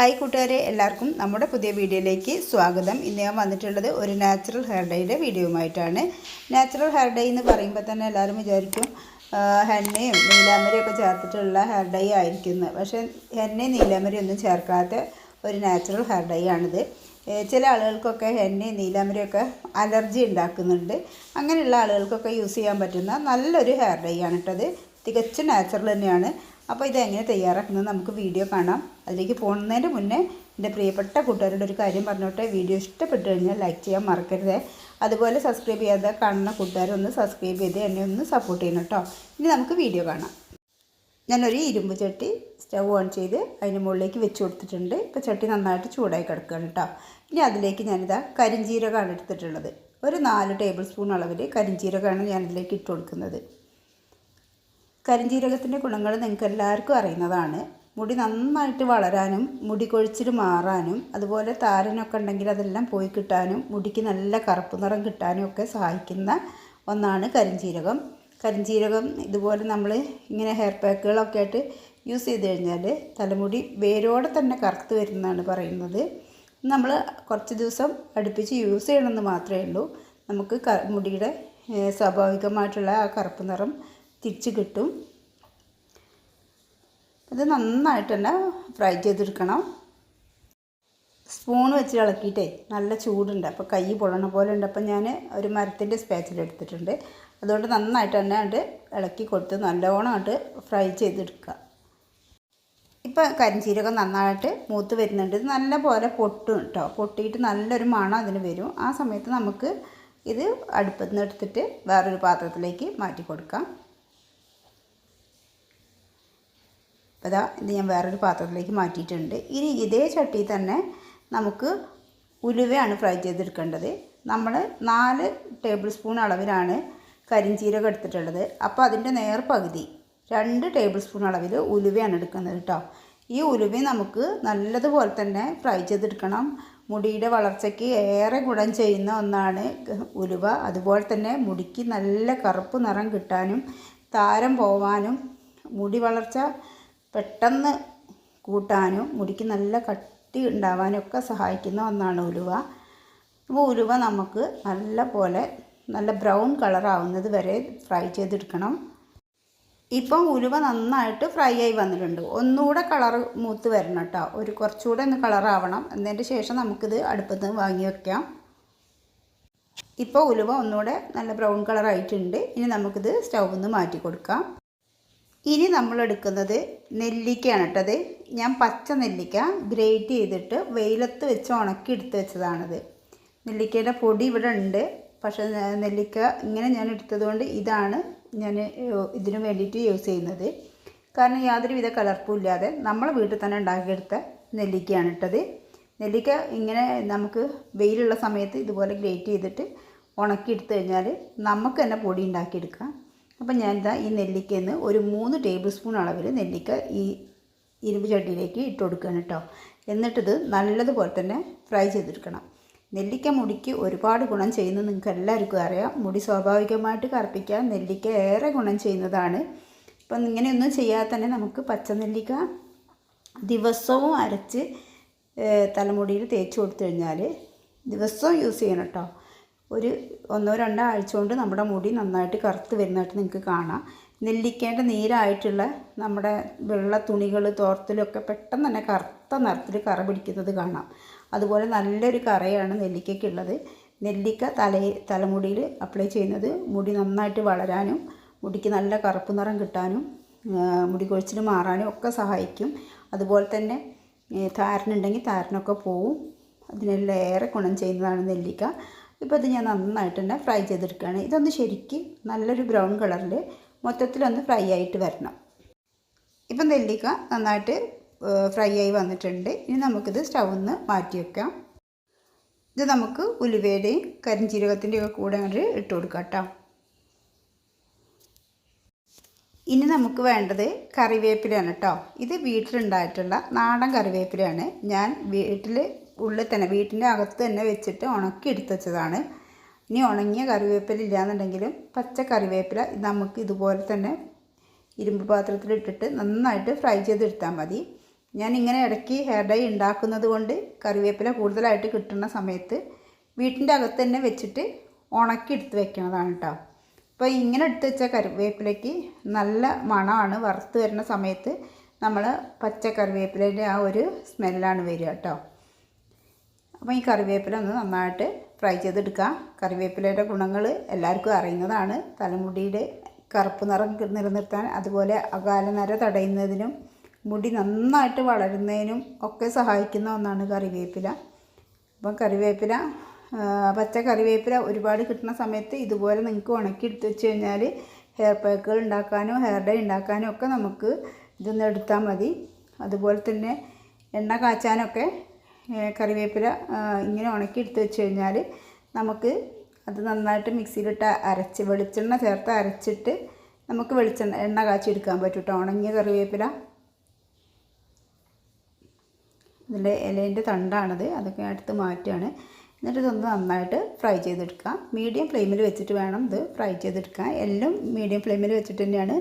Hi കൂട്ടുകാരെ എല്ലാവർക്കും നമ്മുടെ പുതിയ വീഡിയോയിലേക്ക് സ്വാഗതം. ഇന്ന് ഞാൻ വന്നിട്ടുള്ളത് ഒരു നാച്ചുറൽ ഹെയർ ഡേയുടെ വീഡിയോയുമായിട്ടാണ്. നാച്ചുറൽ ഹെയർ ഡേ എന്ന് പറയുമ്പോൾ തന്നെ എല്ലാവരും വിചാരിക്കും ഹെന്നയും നീലാമരയും ഒക്കെ ചേർത്തിട്ടുള്ള ഹെയർ ഡൈ ആയിരിക്കുന്നത് പക്ഷേ ഹെന്നയും നീലാമരയും ഒന്നും ചേർക്കാത്ത ഒരു നാച്ചുറൽ ഹെയർ ഡൈ ആണിത്. ചില ആളുകൾക്കൊക്കെ ഹെന്നയും നീലാമരയൊക്കെ അലർജി ഉണ്ടാക്കുന്നുണ്ട്. അങ്ങനെയുള്ള ആളുകൾക്കൊക്കെ യൂസ് ചെയ്യാൻ പറ്റുന്ന നല്ലൊരു ഹെയർ ഡൈ ആണ് കേട്ടത് തികച്ചും നാച്ചുറൽ തന്നെയാണ്. അപ്പോൾ ഇതെങ്ങനെ തയ്യാറാക്കുന്നത് നമുക്ക് വീഡിയോ കാണാം. അതിലേക്ക് പോകുന്നതിന് മുന്നേ എന്റെ പ്രിയപ്പെട്ട കൂട്ടുകാരോട് ഒരു കാര്യം പറഞ്ഞോട്ടെ? വീഡിയോ ഇഷ്ടപ്പെട്ടു കഴിഞ്ഞാൽ ലൈക്ക് ചെയ്യാൻ മറക്കരുത്. അതുപോലെ സബ്സ്ക്രൈബ് ചെയ്യാതെ കാണുന്ന കൂട്ടുകാരൊന്ന് സബ്സ്ക്രൈബ് ചെയ്ത് എന്നെ ഒന്ന് സപ്പോർട്ട് ചെയ്യണം കേട്ടോ. ഇനി നമുക്ക് വീഡിയോ കാണാം. ഞാനൊരു ഇരുമ്പ് ചട്ടി സ്റ്റവ് ഓൺ ചെയ്ത് അതിന് മുകളിലേക്ക് വെച്ച് കൊടുത്തിട്ടുണ്ട്. ഇപ്പോൾ ചട്ടി നന്നായിട്ട് ചൂടായി കിടക്കുകയാണ് കേട്ടോ. ഇനി അതിലേക്ക് ഞാനിതാ കരിഞ്ജീരകമാണ് എടുത്തിട്ടുള്ളത്. ഒരു നാല് ടേബിൾ സ്പൂൺ അളവിൽ കരിഞ്ജീരകമാണ് ഞാനിതിലേക്ക് ഇട്ട് കൊടുക്കുന്നത്. കരിഞ്ജീരകത്തിന്റെ ഗുണങ്ങൾ നിങ്ങൾക്ക് എല്ലാവർക്കും അറിയുന്നതാണ്. മുടി നന്നായിട്ട് വളരാനും മുടി കൊഴിച്ചിൽ മാറാനും അതുപോലെ താരനൊക്കെ ഉണ്ടെങ്കിൽ അതെല്ലാം പോയി കിട്ടാനും മുടിക്ക് നല്ല കറുപ്പ് നിറം കിട്ടാനും ഒക്കെ സഹായിക്കുന്ന ഒന്നാണ് കരിഞ്ജീരകം കരിഞ്ജീരകം ഇതുപോലെ നമ്മൾ ഇങ്ങനെ ഹെയർ പാക്കുകളൊക്കെ ആയിട്ട് യൂസ് ചെയ്ത് കഴിഞ്ഞാൽ തലമുടി വേരോടെ തന്നെ കറുത്ത് വരുന്നതാണ് പറയുന്നത്. നമ്മൾ കുറച്ച് ദിവസം അടുപ്പിച്ച് യൂസ് ചെയ്യണമെന്ന് മാത്രമേ ഉള്ളൂ. നമുക്ക് മുടിയുടെ സ്വാഭാവികമായിട്ടുള്ള ആ കറുപ്പ് നിറം തിരിച്ച് കിട്ടും. ഇത് നന്നായിട്ട് തന്നെ ഫ്രൈ ചെയ്തെടുക്കണം. സ്പൂൺ വെച്ച് ഇളക്കിയിട്ടേ നല്ല ചൂടുണ്ട്. അപ്പോൾ കൈ പൊള്ളണ പോലെ ഉണ്ട്. അപ്പോൾ ഞാൻ ഒരു മരത്തിന്റെ സ്പാച്ചിൽ എടുത്തിട്ടുണ്ട്. അതുകൊണ്ട് നന്നായിട്ട് തന്നെ അത് ഇളക്കി കൊടുത്ത് നല്ലോണം അത് ഫ്രൈ ചെയ്തെടുക്കുക. ഇപ്പോൾ കരിഞ്ചീരകം നന്നായിട്ട് മൂത്ത് വരുന്നുണ്ട്. ഇത് നല്ല പോലെ പൊട്ടും കേട്ടോ പൊട്ടിയിട്ട് നല്ലൊരു മണം അതിന് വരും. ആ സമയത്ത് നമുക്ക് ഇത് അടുപ്പത്ത് നിന്ന് എടുത്തിട്ട് വേറൊരു പാത്രത്തിലേക്ക് മാറ്റി കൊടുക്കാം. അപ്പോൾ ഇതാ ഇത് ഞാൻ വേറൊരു പാത്രത്തിലേക്ക് മാറ്റിയിട്ടുണ്ട്. ഇനി ഇതേ ചട്ടിയിൽ തന്നെ നമുക്ക് ഉലുവയാണ് ഫ്രൈ ചെയ്തെടുക്കേണ്ടത്. നമ്മൾ നാല് ടേബിൾ സ്പൂൺ അളവിലാണ് കരിഞ്ചീരകം എടുത്തിട്ടുള്ളത്. അപ്പോൾ അതിന്റെ നേർ പകുതി രണ്ട് ടേബിൾ സ്പൂൺ അളവിൽ ഉലുവയാണ് എടുക്കുന്നത് കേട്ടോ. ഈ ഉലുവ നമുക്ക് നല്ലതുപോലെ തന്നെ ഫ്രൈ ചെയ്തെടുക്കണം. മുടിയുടെ വളർച്ചയ്ക്ക് ഏറെ ഗുണം ചെയ്യുന്ന ഒന്നാണ് ഉലുവ. അതുപോലെ തന്നെ മുടിക്ക് നല്ല കറുപ്പ് നിറം കിട്ടാനും താരം പോവാനും മുടി വളർച്ച പെട്ടെന്ന് കൂട്ടാനും മുടിക്ക് നല്ല കട്ടി ഉണ്ടാവാനും ഒക്കെ സഹായിക്കുന്ന ഒന്നാണ് ഉലുവ. അപ്പോൾ ഉലുവ നമുക്ക് നല്ല പോലെ നല്ല ബ്രൗൺ കളറാവുന്നത് വരെ ഫ്രൈ ചെയ്തെടുക്കണം. ഇപ്പം ഉലുവ നന്നായിട്ട് ഫ്രൈ ആയി വന്നിട്ടുണ്ട്. ഒന്നുകൂടെ കളർ മൂത്ത് വരണം കേട്ടോ. ഒരു കുറച്ചുകൂടെ ഒന്ന് കളറാവണം. എന്നതിന്റെ ശേഷം നമുക്കിത് അടുപ്പത്ത് നിന്ന് വാങ്ങി വയ്ക്കാം ഇപ്പോൾ ഉലുവ ഒന്നുകൂടെ നല്ല ബ്രൗൺ കളറായിട്ടുണ്ട്. ഇനി നമുക്കിത് സ്റ്റൗവിൽ നിന്ന് മാറ്റി കൊടുക്കാം. ഇനി നമ്മൾ എടുക്കുന്നത് നെല്ലിക്കയാണ് കേട്ടത് ഞാൻ പച്ച നെല്ലിക്ക ഗ്രേറ്റ് ചെയ്തിട്ട് വെയിലത്ത് വെച്ച് ഉണക്കി എടുത്ത് വെച്ചതാണത്. നെല്ലിക്കയുടെ പൊടി ഇവിടെ ഉണ്ട്. പക്ഷേ നെല്ലിക്ക ഇങ്ങനെ ഞാൻ എടുത്തതുകൊണ്ട് ഇതാണ് ഞാൻ ഇതിനു വേണ്ടിയിട്ട് യൂസ് ചെയ്യുന്നത്. കാരണം യാതൊരുവിധ കലർപ്പും ഇല്ലാതെ നമ്മൾ വീട്ടിൽ തന്നെ ഉണ്ടാക്കിയെടുത്ത നെല്ലിക്കയാണ് ഇട്ടത് നെല്ലിക്ക ഇങ്ങനെ നമുക്ക് വെയിലുള്ള സമയത്ത് ഇതുപോലെ ഗ്രേറ്റ് ചെയ്തിട്ട് ഉണക്കി എടുത്തു കഴിഞ്ഞാൽ നമുക്ക് തന്നെ പൊടി ഉണ്ടാക്കിയെടുക്കാം. അപ്പം ഞാൻ ഇതാ ഈ നെല്ലിക്കന്ന് ഒരു മൂന്ന് ടേബിൾ സ്പൂൺ അളവിൽ നെല്ലിക്ക ഈ ഇരുമ്പ് ചട്ടിയിലേക്ക് ഇട്ട് കൊടുക്കുകയാണ് കേട്ടോ. എന്നിട്ടിത് നല്ലതുപോലെ തന്നെ ഫ്രൈ ചെയ്തെടുക്കണം. നെല്ലിക്ക മുടിക്ക് ഒരുപാട് ഗുണം ചെയ്യുന്നത് നിങ്ങൾക്ക് എല്ലാവർക്കും അറിയാം. മുടി സ്വാഭാവികമായിട്ട് കറുപ്പിക്കാൻ നെല്ലിക്ക ഏറെ ഗുണം ചെയ്യുന്നതാണ്. അപ്പം ഇങ്ങനെയൊന്നും ചെയ്യാതെ തന്നെ നമുക്ക് പച്ച നെല്ലിക്ക ദിവസവും അരച്ച് തലമുടിയിൽ തേച്ച് കൊടുത്തു കഴിഞ്ഞാൽ ദിവസവും യൂസ് ചെയ്യണം കേട്ടോ. ഒരു ഒന്നോ രണ്ടോ ആഴ്ച കൊണ്ട് നമ്മുടെ മുടി നന്നായിട്ട് കറുത്ത് വരുന്നതായിട്ട് നിങ്ങൾക്ക് കാണാം. നെല്ലിക്കേന്റെ നീരായിട്ടുള്ള നമ്മുടെ വെള്ള തുണികൾ തോർത്തിലൊക്കെ പെട്ടെന്ന് തന്നെ കറുത്ത നിറത്തിൽ കറ പിടിക്കുന്നത് കാണാം. അതുപോലെ നല്ലൊരു കറയാണ് നെല്ലിക്കയ്ക്കുള്ളത്. നെല്ലിക്ക തല തലമുടിയിൽ അപ്ലൈ ചെയ്യുന്നത് മുടി നന്നായിട്ട് വളരാനും മുടിക്ക് നല്ല കറുപ്പ് നിറം കിട്ടാനും മുടി കൊഴിച്ചിൽ മാറാനും ഒക്കെ സഹായിക്കും. അതുപോലെ തന്നെ താരനുണ്ടെങ്കിൽ താരനൊക്കെ പോവും. അതിനെല്ലാം ഏറെ ഗുണം ചെയ്യുന്നതാണ് നെല്ലിക്ക. ഇപ്പോൾ ഇത് ഞാൻ നന്നായിട്ട് തന്നെ ഫ്രൈ ചെയ്തെടുക്കുകയാണ്. ഇതൊന്ന് ശരിക്ക് നല്ലൊരു ബ്രൗൺ കളറിൽ മൊത്തത്തിലൊന്ന് ഫ്രൈ ആയിട്ട് വരണം. ഇപ്പം നെല്ലിക്ക നന്നായിട്ട് ഫ്രൈ ആയി വന്നിട്ടുണ്ട്. ഇനി നമുക്കിത് സ്റ്റൗന്ന് മാറ്റി വെക്കാം. ഇത് നമുക്ക് ഉലുവയുടെയും കരിഞ്ചീരകത്തിന്റെയും ഒക്കെ കൂടെ അങ്ങോട്ട് ഇട്ട് കൊടുക്കാം കേട്ടോ. ഇനി നമുക്ക് വേണ്ടത് കറിവേപ്പിലയാണ് കേട്ടോ. ഇത് വീട്ടിലുണ്ടായിട്ടുള്ള നാടൻ കറിവേപ്പിലയാണ്. ഞാൻ വീട്ടിൽ ഉള്ളിൽ തന്നെ വീട്ടിന്റെ അകത്ത് തന്നെ വെച്ചിട്ട് ഉണക്കി എടുത്ത് വെച്ചതാണ്. ഇനി ഉണങ്ങിയ കറിവേപ്പില ഇല്ലയെന്നുണ്ടെങ്കിലും പച്ച കറിവേപ്പില നമുക്ക് ഇതുപോലെ തന്നെ ഇരുമ്പ് പാത്രത്തിലിട്ടിട്ട് നന്നായിട്ട് ഫ്രൈ ചെയ്തെടുത്താൽ മതി. ഞാൻ ഇങ്ങനെ ഇടയ്ക്ക് ഹെയർ ഡൈ ഉണ്ടാക്കുന്നത് കൊണ്ട് കറിവേപ്പില കൂടുതലായിട്ട് കിട്ടുന്ന സമയത്ത് വീട്ടിന്റെ അകത്ത് തന്നെ വെച്ചിട്ട് ഉണക്കി എടുത്ത് വെക്കുന്നതാണ് കേട്ടോ അപ്പോൾ ഇങ്ങനെ എടുത്ത് വെച്ച കറിവേപ്പിലയ്ക്ക് നല്ല മണമാണ്. വറുത്ത് വരുന്ന സമയത്ത് നമ്മൾ പച്ച കറിവേപ്പിലേന്റെ ആ ഒരു സ്മെല്ലാണ് വരിക കേട്ടോ അപ്പോൾ ഈ കറിവേപ്പില ഒന്ന് നന്നായിട്ട് ഫ്രൈ ചെയ്തെടുക്കാം കറിവേപ്പിലയുടെ ഗുണങ്ങൾ എല്ലാവർക്കും അറിയുന്നതാണ്. തലമുടിയുടെ കറുപ്പ് നിറം നിലനിർത്താൻ അതുപോലെ അകാലനര തടയുന്നതിനും മുടി നന്നായിട്ട് വളരുന്നതിനും ഒക്കെ സഹായിക്കുന്ന ഒന്നാണ് കറിവേപ്പില. അപ്പം കറിവേപ്പില പച്ച കറിവേപ്പില ഒരുപാട് കിട്ടുന്ന സമയത്ത് ഇതുപോലെ നിങ്ങൾക്ക് ഉണക്കി എടുത്ത് വെച്ച് കഴിഞ്ഞാൽ ഹെയർ പാക്കുകൾ ഉണ്ടാക്കാനോ ഹെയർ ഡൈ ഉണ്ടാക്കാനോ ഒക്കെ നമുക്ക് ഇതൊന്ന് എടുത്താൽ മതി. അതുപോലെ തന്നെ എണ്ണ കാച്ചാനൊക്കെ കറിവേപ്പില ഇങ്ങനെ ഉണക്കി എടുത്ത് വെച്ച് കഴിഞ്ഞാൽ നമുക്ക് അത് നന്നായിട്ട് മിക്സിയിലിട്ട് അരച്ച് വെളിച്ചെണ്ണ ചേർത്ത് അരച്ചിട്ട് നമുക്ക് വെളിച്ചെണ്ണ എണ്ണ കാച്ചി എടുക്കാൻ പറ്റും കേട്ടോ ഉണങ്ങിയ കറിവേപ്പില. ഇതിന്റെ ഇലേന്റെ തണ്ടാണത്. അതൊക്കെ എടുത്ത് മാറ്റുകയാണ് എന്നിട്ട് ഇതൊന്ന് നന്നായിട്ട് ഫ്രൈ ചെയ്തെടുക്കാം. മീഡിയം ഫ്ലെയിമിൽ വെച്ചിട്ട് വേണം ഇത് ഫ്രൈ ചെയ്തെടുക്കാൻ. എല്ലാം മീഡിയം ഫ്ലെയിമിൽ വെച്ചിട്ട് തന്നെയാണ്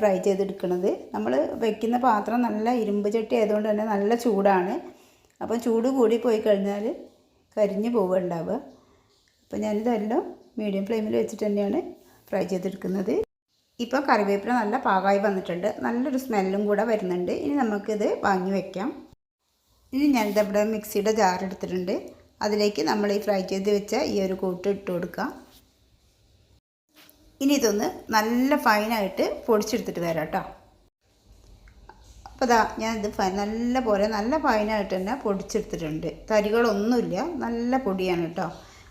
ഫ്രൈ ചെയ്തെടുക്കുന്നത് നമ്മൾ വെക്കുന്ന പാത്രം നല്ല ഇരുമ്പ് ചട്ടി ആയതുകൊണ്ട് തന്നെ നല്ല ചൂടാണ്. അപ്പം ചൂട് കൂടി പോയി കഴിഞ്ഞാൽ കരിഞ്ഞു പോവുക ഉണ്ടാവുക അപ്പോൾ ഞാനിതെല്ലാം മീഡിയം ഫ്ലെയിമിൽ വെച്ചിട്ട് തന്നെയാണ് ഫ്രൈ ചെയ്തെടുക്കുന്നത്. ഇപ്പോൾ കറിവേപ്പില നല്ല പാകമായി വന്നിട്ടുണ്ട്. നല്ലൊരു സ്മെല്ലും കൂടെ വരുന്നുണ്ട്. ഇനി നമുക്കിത് വാങ്ങി വയ്ക്കാം ഇനി ഞാനിത് ഇവിടെ മിക്സിയുടെ ജാർ എടുത്തിട്ടുണ്ട്. അതിലേക്ക് നമ്മൾ ഈ ഫ്രൈ ചെയ്ത് വെച്ച ഈ ഒരു കൂട്ട് ഇട്ട് കൊടുക്കാം ഇനി ഇതൊന്ന് നല്ല ഫൈനായിട്ട് പൊടിച്ചെടുത്തിട്ട് വരാം കേട്ടോ. അപ്പോൾ ഇതാ ഞാനിത് ഇത് നല്ല പോലെ നല്ല ഫൈനായിട്ട് തന്നെ പൊടിച്ചെടുത്തിട്ടുണ്ട്. തരികളൊന്നുമില്ല. നല്ല പൊടിയാണ് കേട്ടോ.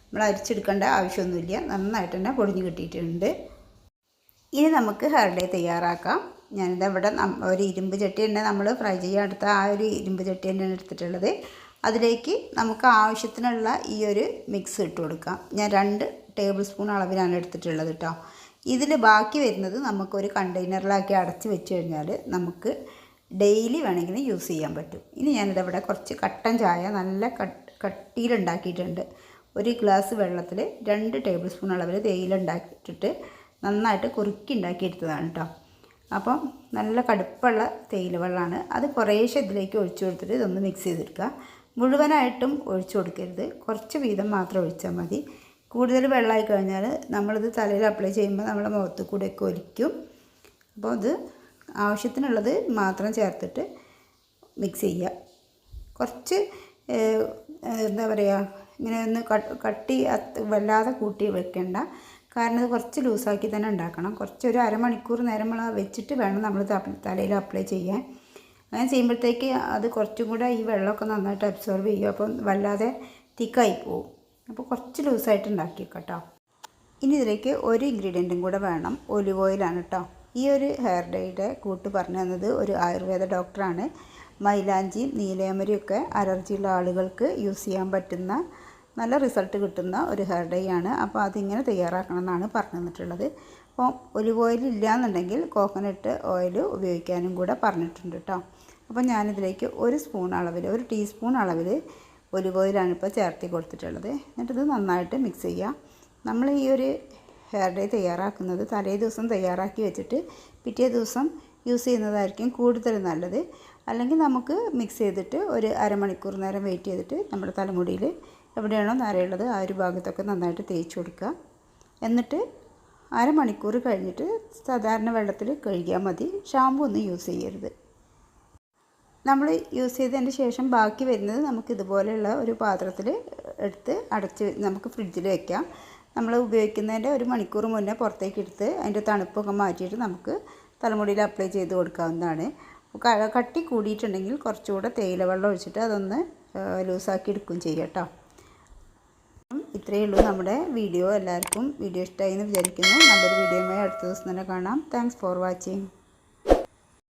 നമ്മൾ അരിച്ചെടുക്കേണ്ട ആവശ്യമൊന്നുമില്ല. നന്നായിട്ട് തന്നെ പൊടിഞ്ഞ് കിട്ടിയിട്ടുണ്ട്. ഇനി നമുക്ക് ഹെർഡേ തയ്യാറാക്കാം. ഞാനിത് ഇവിടെ ഒരു ഇരുമ്പ് ചട്ടി തന്നെ നമ്മൾ ഫ്രൈ ചെയ്യാൻ എടുത്ത ആ ഒരു ഇരുമ്പ് ചട്ടി തന്നെയാണ് എടുത്തിട്ടുള്ളത്. അതിലേക്ക് നമുക്ക് ആവശ്യത്തിനുള്ള ഈ ഒരു മിക്സ് ഇട്ട് കൊടുക്കാം. ഞാൻ രണ്ട് ടേബിൾ സ്പൂൺ അളവിലാണ് എടുത്തിട്ടുള്ളത് കേട്ടോ. ഇതിൽ ബാക്കി വരുന്നത് നമുക്കൊരു കണ്ടെയ്നറിലാക്കി അടച്ച് വെച്ച് കഴിഞ്ഞാൽ നമുക്ക് ഡെയിലി വേണമെങ്കിൽ യൂസ് ചെയ്യാൻ പറ്റും. ഇനി ഞാനിതവിടെ കുറച്ച് കട്ടൻ ചായ നല്ല കട്ടിയിലുണ്ടാക്കിയിട്ടുണ്ട്. ഒരു ഗ്ലാസ് വെള്ളത്തിൽ രണ്ട് ടേബിൾ സ്പൂൺ അളവിൽ തേയില ഉണ്ടാക്കിയിട്ടിട്ട് നന്നായിട്ട് കുറുക്കി ഉണ്ടാക്കിയെടുത്തതാണ് കേട്ടോ അപ്പം നല്ല കടുപ്പുള്ള തേയില വെള്ളമാണ് അത് കുറേശ്ശെ ഇതിലേക്ക് ഒഴിച്ചു കൊടുത്തിട്ട് ഇതൊന്ന് മിക്സ് ചെയ്തെടുക്കുക. മുഴുവനായിട്ടും ഒഴിച്ചു കൊടുക്കരുത്. കുറച്ച് വീതം മാത്രം ഒഴിച്ചാൽ മതി. കൂടുതൽ വെള്ളമായി കഴിഞ്ഞാൽ നമ്മളിത് തലയിൽ അപ്ലൈ ചെയ്യുമ്പോൾ നമ്മുടെ മുഖത്ത് കൂടെയൊക്കെ ഒലിക്കും. അപ്പോൾ ഇത് ആവശ്യത്തിനുള്ളത് മാത്രം ചേർത്തിട്ട് മിക്സ് ചെയ്യുക. കുറച്ച് എന്താ പറയുക ഇങ്ങനെ ഒന്ന് കട്ടി വല്ലാതെ കൂട്ടി വെക്കേണ്ട. കാരണം ഇത് കുറച്ച് ലൂസാക്കി തന്നെ ഉണ്ടാക്കണം. കുറച്ച് ഒരു അരമണിക്കൂർ നേരം നമ്മൾ വെച്ചിട്ട് വേണം നമ്മൾ തലയിൽ അപ്ലൈ ചെയ്യാൻ. അങ്ങനെ ചെയ്യുമ്പോഴത്തേക്ക് അത് കുറച്ചും കൂടെ ഈ വെള്ളമൊക്കെ നന്നായിട്ട് അബ്സോർവ് ചെയ്യും അപ്പം വല്ലാതെ തിക്കായി പോവും. അപ്പോൾ കുറച്ച് ലൂസായിട്ട് ഉണ്ടാക്കി കേട്ടോ ഇനി ഇതിലേക്ക് ഒരു ഇൻഗ്രീഡിയന്റും കൂടെ വേണം. ഒലിവ് ഓയിലാണ് കേട്ടോ ഈ ഒരു ഹെയർ ഡേയുടെ കൂട്ട് പറഞ്ഞു തന്നത് ഒരു ആയുർവേദ ഡോക്ടറാണ്. മൈലാഞ്ചിയും നീലയമരിയൊക്കെ അലർജിയുള്ള ആളുകൾക്ക് യൂസ് ചെയ്യാൻ പറ്റുന്ന നല്ല റിസൾട്ട് കിട്ടുന്ന ഒരു ഹെയർ ഡേ ആണ്. അപ്പോൾ അതിങ്ങനെ തയ്യാറാക്കണം എന്നാണ് പറഞ്ഞു തന്നിട്ടുള്ളത്. അപ്പോൾ ഒലിവ് ഓയിൽ ഇല്ലയെന്നുണ്ടെങ്കിൽ കോക്കനട്ട് ഓയിൽ ഉപയോഗിക്കാനും കൂടെ പറഞ്ഞിട്ടുണ്ട് കേട്ടോ. അപ്പോൾ ഞാനിതിലേക്ക് ഒരു സ്പൂൺ അളവിൽ ഒരു ടീസ്പൂൺ അളവിൽ ഒലിവ് ഓയിലാണ് ഇപ്പോൾ ചേർത്തി കൊടുത്തിട്ടുള്ളത്. എന്നിട്ടിത് നന്നായിട്ട് മിക്സ് ചെയ്യുക. നമ്മൾ ഈ ഒരു ഹെയർ ഡേ തയ്യാറാക്കുന്നത്. തലേ ദിവസം തയ്യാറാക്കി വെച്ചിട്ട് പിറ്റേ ദിവസം യൂസ് ചെയ്യുന്നതായിരിക്കും കൂടുതൽ നല്ലത്. അല്ലെങ്കിൽ നമുക്ക് മിക്സ് ചെയ്തിട്ട് ഒരു അരമണിക്കൂർ നേരം വെയിറ്റ് ചെയ്തിട്ട് നമ്മുടെ തലമുടിയിൽ എവിടെയാണോ നരയുള്ളത് ആ ഒരു ഭാഗത്തൊക്കെ നന്നായിട്ട് തേച്ച് കൊടുക്കുക. എന്നിട്ട് അരമണിക്കൂർ കഴിഞ്ഞിട്ട് സാധാരണ വെള്ളത്തിൽ കഴുകിയാൽ മതി. ഷാമ്പു ഒന്നും യൂസ് ചെയ്യരുത്. നമ്മൾ യൂസ് ചെയ്തതിന് ശേഷം ബാക്കി വരുന്നത് നമുക്ക് ഇതുപോലെയുള്ള ഒരു പാത്രത്തിൽ എടുത്ത് അടച്ച് നമുക്ക് ഫ്രിഡ്ജിൽ വെക്കാം. നമ്മൾ ഉപയോഗിക്കുന്നതിന്റെ ഒരു മണിക്കൂർ മുന്നേ പുറത്തേക്ക് എടുത്ത് അതിന്റെ തണുപ്പൊക്കെ മാറ്റിയിട്ട് നമുക്ക് തലമുടിയിൽ അപ്ലൈ ചെയ്ത് കൊടുക്കാവുന്നതാണ്. കട്ടി കൂടിയിട്ടുണ്ടെങ്കിൽ കുറച്ചുകൂടെ തേയില വെള്ളം ഒഴിച്ചിട്ട് അതൊന്ന് ലൂസാക്കി എടുക്കുകയും ചെയ്യാം കേട്ടോ. ഇത്രയേ ഉള്ളൂ നമ്മുടെ വീഡിയോ. എല്ലാവർക്കും വീഡിയോ ഇഷ്ടമായി എന്ന് വിചാരിക്കുന്നു. നല്ലൊരു വീഡിയോയുമായി അടുത്ത ദിവസം തന്നെ കാണാം. Thanks for watching